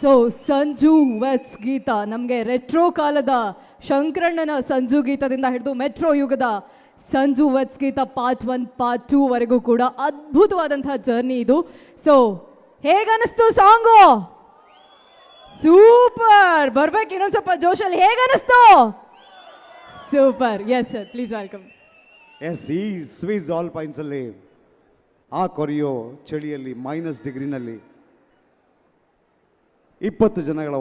So Sanju weds ಗೀತ ನಮಗೆ retro ಕಾಲದ ಶಂಕರಣ್ಣನ ಸಂಜು ಗೀತದಿಂದ ಹಿಡಿದು ಮೆಟ್ರೋ ಯುಗದ Sanju weds Geetha part one part two ವರೆಗೂ ಕೂಡ ಅದ್ಭುತವಾದಂತಹ ಜರ್ನಿ ಇದು. So ಹೇಗನಿಸ್ತು song? ಸೂಪರ್ ಬರ್ಬೇಕು ಇನ್ನೊಂದು ಸ್ವಲ್ಪ ಜೋಶಲ್ಲಿ. ಹೇಗನಿಸ್ತು super yes sir please welcome yes ಈ ಸ್ವಿಸ್ ಆಲ್ ಪೈನ್ಸಲ್ಲಿ ಆ ಕೊರಿಯೋ ಚಳಿಯಲ್ಲಿ ಮೈನಸ್ ಡಿಗ್ರಿನಲ್ಲಿ ಇಪ್ಪತ್ತು ಜನಗಳ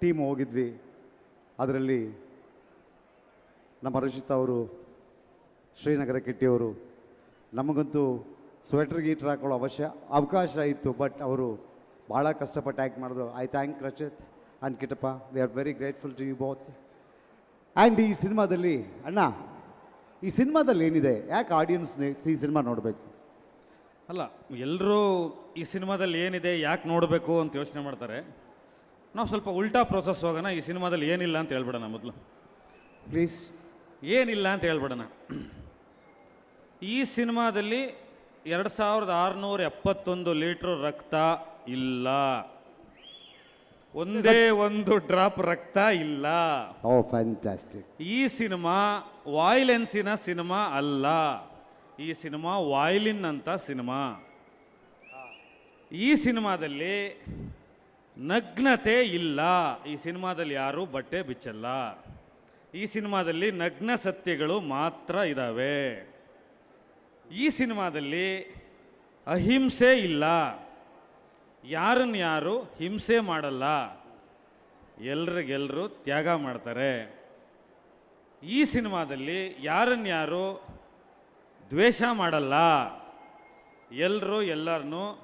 ಟೀಮ್ ಹೋಗಿದ್ವಿ. ಅದರಲ್ಲಿ ನಮ್ಮ ರಚಿತಾ ಅವರು, ಶ್ರೀನಗರ ಕಿಟ್ಟಿಯವರು ನಮಗಂತೂ ಸ್ವೆಟರ್ ಗೀಟ್ರ್ ಹಾಕೊಳ್ಳೋ ಅವಶ್ಯ, ಅವಕಾಶ ಇತ್ತು ಬಟ್ ಅವರು ಭಾಳ ಕಷ್ಟಪಟ್ಟು ಆ್ಯಕ್ಟ್ ಮಾಡಿದ್ರು. I thank Rachit and ಕಿಟಪ್ಪ. We are very grateful to you both and ಈ ಸಿನಿಮಾದಲ್ಲಿ, ಅಣ್ಣ, ಈ ಸಿನಿಮಾದಲ್ಲಿ ಏನಿದೆ? ಯಾಕೆ ಆಡಿಯನ್ಸ್ ಈ ಸಿನಿಮಾ ನೋಡಬೇಕು? ಅಲ್ಲ ಎಲ್ಲರೂ ಈ ಸಿನಿಮಾದಲ್ಲಿ ಏನಿದೆ ಯಾಕೆ ನೋಡಬೇಕು ಅಂತ ಯೋಚನೆ ಮಾಡ್ತಾರೆ. ನಾವು ಸ್ವಲ್ಪ ಉಲ್ಟಾ ಪ್ರೋಸೆಸ್ ಹೋಗೋಣ ಈ ಸಿನಿಮಾದಲ್ಲಿ ಏನಿಲ್ಲ ಅಂತ ಹೇಳ್ಬಿಡೋಣ ಮೊದಲು. ಪ್ಲೀಸ್ ಏನಿಲ್ಲ ಅಂತ ಹೇಳ್ಬಿಡೋಣ. ಈ ಸಿನಿಮಾದಲ್ಲಿ ಎರಡು ಸಾವಿರದ ಆರುನೂರ ಎಪ್ಪತ್ತೊಂದು ಲೀಟ್ರ್ ರಕ್ತ ಇಲ್ಲ. ಒಂದೇ ಒಂದು ಡ್ರಾಪ್ ರಕ್ತ ಇಲ್ಲ. ಓ ಫ್ಯಾಂಟಾಸ್ಟಿಕ್ ಈ ಸಿನಿಮಾ ವಾಯ್ಲೆನ್ಸಿನ ಸಿನಿಮಾ ಅಲ್ಲ. ಈ ಸಿನಿಮಾ ವಾಯ್ಲಿನ್ ಅಂತ ಸಿನಿಮಾ. ಈ ಸಿನಿಮಾದಲ್ಲಿ ನಗ್ನತೆ ಇಲ್ಲ. ಈ ಸಿನಿಮಾದಲ್ಲಿ ಯಾರು ಬಟ್ಟೆ ಬಿಚ್ಚಲ್ಲ. ಈ ಸಿನಿಮಾದಲ್ಲಿ ನಗ್ನ ಸತ್ಯಗಳು ಮಾತ್ರ ಇದ್ದಾವೆ ಈ ಸಿನಿಮಾದಲ್ಲಿ ಅಹಿಂಸೆ ಇಲ್ಲ. ಯಾರನ್ನ ಯಾರು ಹಿಂಸೆ ಮಾಡಲ್ಲ. ಎಲ್ರಿಗೆಲ್ಲರೂ ತ್ಯಾಗ ಮಾಡ್ತಾರೆ. ಈ ಸಿನಿಮಾದಲ್ಲಿ ಯಾರನ್ನ ಯಾರು ದ್ವೇಷ ಮಾಡಲ್ಲ. ಎಲ್ಲರೂ ಎಲ್ಲರನ್ನೂ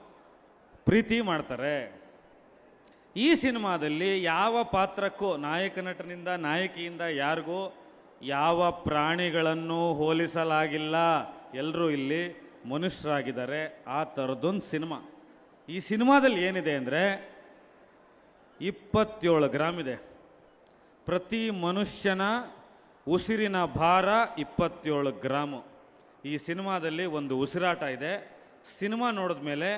ಪ್ರೀತಿ ಮಾಡ್ತಾರೆ. ಈ ಸಿನಿಮಾದಲ್ಲಿ ಯಾವ ಪಾತ್ರಕ್ಕೂ ನಾಯಕ ನಟನಿಂದ, ನಾಯಕಿಯಿಂದ ಯಾರಿಗೂ ಯಾವ ಪ್ರಾಣಿಗಳನ್ನು ಹೋಲಿಸಲಾಗಿಲ್ಲ. ಎಲ್ಲರೂ ಇಲ್ಲಿ ಮನುಷ್ಯರಾಗಿದ್ದಾರೆ. ಆ ಥರದೊಂದು ಸಿನಿಮಾ. ಈ ಸಿನಿಮಾದಲ್ಲಿ ಏನಿದೆ ಅಂದರೆ ಇಪ್ಪತ್ತೇಳು ಗ್ರಾಮ್ ಇದೆ. ಪ್ರತಿ ಮನುಷ್ಯನ ಉಸಿರಿನ ಭಾರ ಇಪ್ಪತ್ತೇಳು ಗ್ರಾಮು. ಈ ಸಿನಿಮಾದಲ್ಲಿ ಒಂದು ಉಸಿರಾಟ ಇದೆ. ಸಿನಿಮಾ ನೋಡಿದ ಮೇಲೆ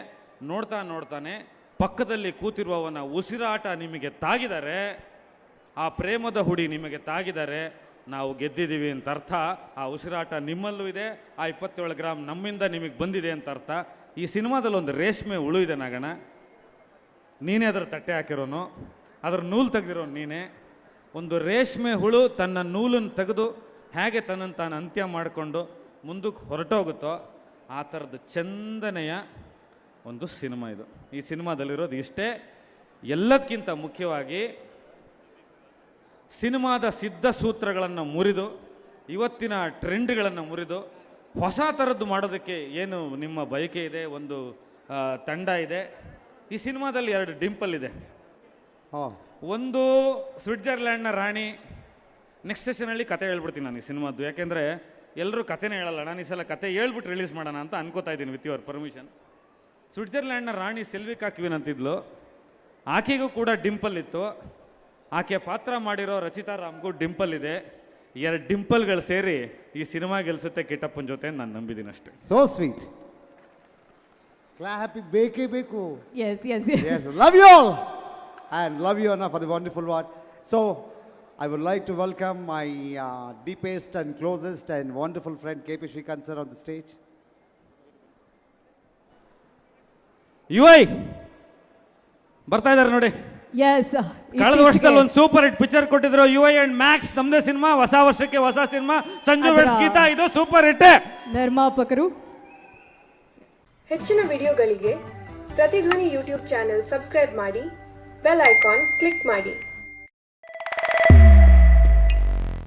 ನೋಡ್ತಾ ನೋಡ್ತಾನೆ, ಪಕ್ಕದಲ್ಲಿ ಕೂತಿರುವವನ ಉಸಿರಾಟ ನಿಮಗೆ ತಾಗಿದರೆ, ಆ ಪ್ರೇಮದ ಹುಡಿ ನಿಮಗೆ ತಾಗಿದರೆ ನಾವು ಗೆದ್ದಿದ್ದೀವಿ ಅಂತ ಅರ್ಥ. ಆ ಉಸಿರಾಟ ನಿಮ್ಮಲ್ಲೂ ಇದೆ, ಆ ಇಪ್ಪತ್ತೇಳು ಗ್ರಾಮ್ ನಮ್ಮಿಂದ ನಿಮಗೆ ಬಂದಿದೆ ಅಂತ ಅರ್ಥ. ಈ ಸಿನಿಮಾದಲ್ಲಿ ಒಂದು ರೇಷ್ಮೆ ಹುಳು ಇದೆ ನಾಗಣ ನೀನೇ ಅದರ ತಟ್ಟೆ ಹಾಕಿರೋನು, ಅದರ ನೂಲು ತೆಗೆದಿರೋನು ನೀನೇ. ಒಂದು ರೇಷ್ಮೆ ಹುಳು ತನ್ನ ನೂಲನ್ನು ತೆಗೆದು, ಹೇಗೆ ತನ್ನನ್ನು ತಾನು ಅಂತ್ಯ ಮಾಡಿಕೊಂಡು ಮುಂದಕ್ಕೆ ಹೊರಟೋಗುತ್ತೋ ಆ ಥರದ ಚಂದನೆಯ ಒಂದು ಸಿನಿಮಾ ಇದು. ಈ ಸಿನಿಮಾದಲ್ಲಿರೋದು ಇಷ್ಟೇ ಎಲ್ಲದಕ್ಕಿಂತ ಮುಖ್ಯವಾಗಿ ಸಿನಿಮಾದ ಸಿದ್ಧ ಸೂತ್ರಗಳನ್ನು ಮುರಿದು ಇವತ್ತಿನ ಟ್ರೆಂಡ್ಗಳನ್ನು ಮುರಿದು ಹೊಸ ಥರದ್ದು ಮಾಡೋದಕ್ಕೆ ಏನು ನಿಮ್ಮ ಬಯಕೆ ಇದೆ ಒಂದು ತಂಡ ಇದೆ. ಈ ಸಿನಿಮಾದಲ್ಲಿ ಎರಡು ಡಿಂಪಲ್ ಇದೆ. ಹಾಂ. ಒಂದು ಸ್ವಿಟ್ಜರ್ಲ್ಯಾಂಡ್ನ ರಾಣಿ ನೆಕ್ಸ್ಟ್ ಸೆಷನಲ್ಲಿ ಕತೆ ಹೇಳ್ಬಿಡ್ತೀನಿ ನಾನು ಈ ಸಿನಿಮಾದ್ದು. ಯಾಕೆಂದರೆ ಎಲ್ಲರೂ ಕಥೆನೇ ಹೇಳಲ್ಲ. ನಾನು ಈ ಸಲ ಕತೆ ಹೇಳ್ಬಿಟ್ಟು ರಿಲೀಸ್ ಮಾಡೋಣ ಅಂತ ಅನ್ಕೋತಾ ಇದ್ದೀನಿ ವಿತ್ ಯುವರ್ ಪರ್ಮಿಷನ್ ಸ್ವಿಟ್ಜರ್ಲ್ಯಾಂಡ್ನ ರಾಣಿ ಸೆಲ್ವಿಕಾ ಕ್ವೀನ್ ಅಂತಿದ್ಲು. ಆಕೆಗೂ ಕೂಡ ಡಿಂಪಲ್ ಇತ್ತು. ಆಕೆ ಪಾತ್ರ ಮಾಡಿರೋ ರಚಿತಾ ರಾಮ್ಗೂ ಡಿಂಪಲ್ ಇದೆ. ಎರಡು ಡಿಂಪಲ್ಗಳು ಸೇರಿ ಈ ಸಿನಿಮಾ ಗೆಲ್ಸುತ್ತೆ ಕೆಟ್ಟಪ್ಪನ ಜೊತೆ ನಾನು ನಂಬಿದ್ದೀನಿ ಅಷ್ಟೇ. ಸೋ ಸ್ವೀಟ್ ಕ್ಲಾಪ್ ಬೇಕೇ ಬೇಕು. Yes yes yes love you all. Love you you, for the wonderful what word. I would like to welcome my uh, deepest and closest and wonderful friend KP Shrikant sir on the stage. U I ಬರ್ತಾ ಇದಾರೆ ನೋಡಿ. Yes ಕಳೆದ ವರ್ಷದಲ್ಲಿ ಒಂದು super hit picture ಕೊಟ್ಟಿದ್ರು U I and Max ನಮ್ದೇ cinema ಹೊಸ ವರ್ಷಕ್ಕೆ ಹೊಸ ಸಿನಿಮಾ. ಸಂಜು ವೆಡ್ಸ್ ಗೀತಾ ಇದು ಸೂಪರ್ ಹಿಟ್ ನಿರ್ಮಾಪಕರು. ಹೆಚ್ಚಿನ ವಿಡಿಯೋಗಳಿಗೆ ಪ್ರತಿಧ್ವನಿ ಯೂಟ್ಯೂಬ್ ಚಾನೆಲ್ ಸಬ್ಸ್ಕ್ರೈಬ್ ಮಾಡಿ ಬೆಲ್ ಐಕಾನ್ ಕ್ಲಿಕ್ ಮಾಡಿ.